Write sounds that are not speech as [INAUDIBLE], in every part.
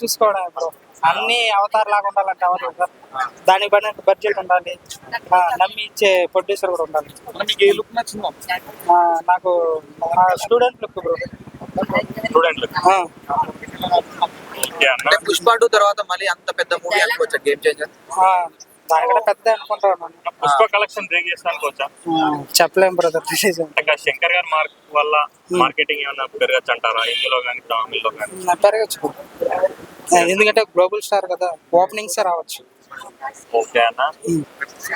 చూసుకోవడం బ్రో అన్ని అవతార్ లాగా ఉండాలంటే అవ్వదు కదా దానికి పడిన బడ్జెట్ ఉండాలి. నమ్మి ఇచ్చే ప్రొడ్యూసర్ కూడా ఉండాలి. మీకు ఏ లుక్ నచ్చిందా? నాకు స్టూడెంట్ లుక్ బ్రో అన్న. అంటే పుష్ప టూ తర్వాత మళ్ళీ అంత పెద్ద మూవీ అనుకోవచ్చు? గేమ్ చేంజర్ ఆ, దానికంటే పెద్ద అనుకుంటా పుష్ప కలెక్షన్ బ్రేక్ చేస్తానికి వచ్చా ఆ, చెప్పలేం బ్రదర్ [LAUGHS] శంకర్ గారి మార్క్ వల్ల మార్కెటింగ్ ఏమైనా పెరగచ్చు అంటారా ఇందులో కానీ తమిళ్ళో కానీ పెరగచ్చు ఎందుకంటే గ్లోబల్ స్టార్ కదా ఓపెనింగ్స్ రావచ్చు. ఓకే అన్న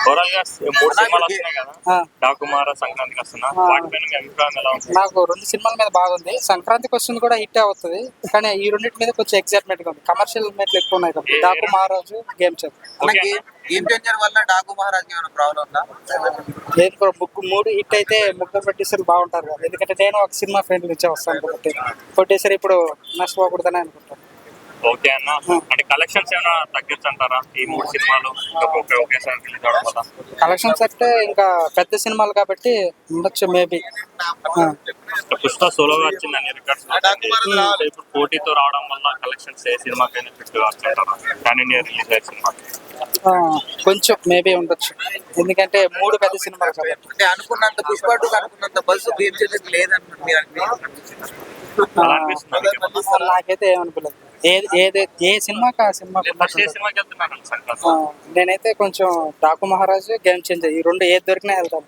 ఓవరాల్గా మూడు సినిమాలు వస్తున్నాయి కదా. ఆ, డాకుమార సంక్రాంతికి వస్తున్నా. ఆ. వాటిపైన మీ అభిప్రాయం ఎలా ఉంటుంది నాకు రెండు సినిమాల మీద బాగుంది. సంక్రాంతికి వస్తుంది కూడా హిట్ అవుతుంది. కానీ ఈ రెండింటి మీద కొంచెం ఎగ్జైట్మెంట్గా ఉంది. కమర్షియల్ మెట్లు ఎక్కువ ఉన్నాయి కదా డాకు మహారాజు గేమ్ చెప్. గేమ్ చేంజర్ వల్ల డాకు మహారాజ్ ఏమైనా ప్రాబ్లం ఉందా? నేను కూడా ముగ్గు మూడు హిట్ అయితే ముగ్గురు ప్రొడ్యూసర్ బాగుంటారు కదా. ఎందుకంటే నేను ఒక సినిమా ఫ్రెండ్ నుంచే వస్తాను కాబట్టి. ప్రొడ్యూసర్ ఇప్పుడు నష్టపోకూడదని అనుకుంటాను ఓకే అన్న. అంటే కలెక్షన్స్ ఏమైనా తగ్గచ్చు అంటారా ఈ మూడు సినిమాలు? ఒకేసారి రిలీజ్ అవడం వల్ల. కలెక్షన్స్ అంటే ఇంకా పెద్ద సినిమాలు కాబట్టి ఉండొచ్చు మేబీ పుష్ప సోలోగా వచ్చింది అన్ని రికార్డ్స్ ఇప్పుడు పోటీతో రావడం వల్ల కలెక్షన్స్ ఏ సినిమాకైనా ఫిట్ కావచ్చు అంటారా కానీ నేను రిలీజ్ అయ్యే సినిమా కొంచెం మేబీ ఉండొచ్చు. ఎందుకంటే మూడు పెద్ద సినిమాలు కాబట్టి. అంటే అనుకున్నంత పుష్ప టూ అనుకున్నంత బస్సు గేమ్ చేంజర్ లేదని మీరు అనిపిస్తుంది? అలా అనిపిస్తుంది. మీకు? అసలు నాకైతే ఏమనిపించలేదు ఏది ఏ సినిమాకి ఆ ఆ, నేనైతే కొంచెం డాకు మహారాజు గేమ్ చేంజర్ ఈ రెండు ఏది దొరికినా వెళ్తాను.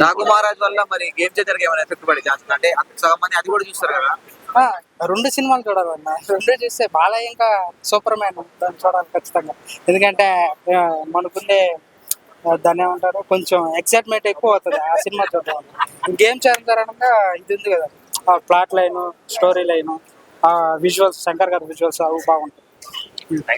డాకు మహారాజ్ వల్ల మరి గేమ్ చేంజర్ ఏమైనా ఎఫెక్ట్ పడే ఛాన్స్? అంటే అంత సగం మంది అది కూడా చూస్తారు కదా. రెండు సినిమాలు చూడాలన్న. రెండు చూస్తే బాలయ్య ఇంకా సూపర్ మ్యాన్ దాన్ని చూడాలి ఖచ్చితంగా. ఎందుకంటే మనకుండే దాన్ని ఏమంటారు కొంచెం ఎక్సైట్మెంట్ ఎక్కువ అవుతుంది ఆ సినిమా చూడడం గేమ్ చేంజర్ అనగా ఇది ఉంది కదా. ఆ plot line story line visuals Shankar గారి విజువల్స్ అవి బాగుంటాయి.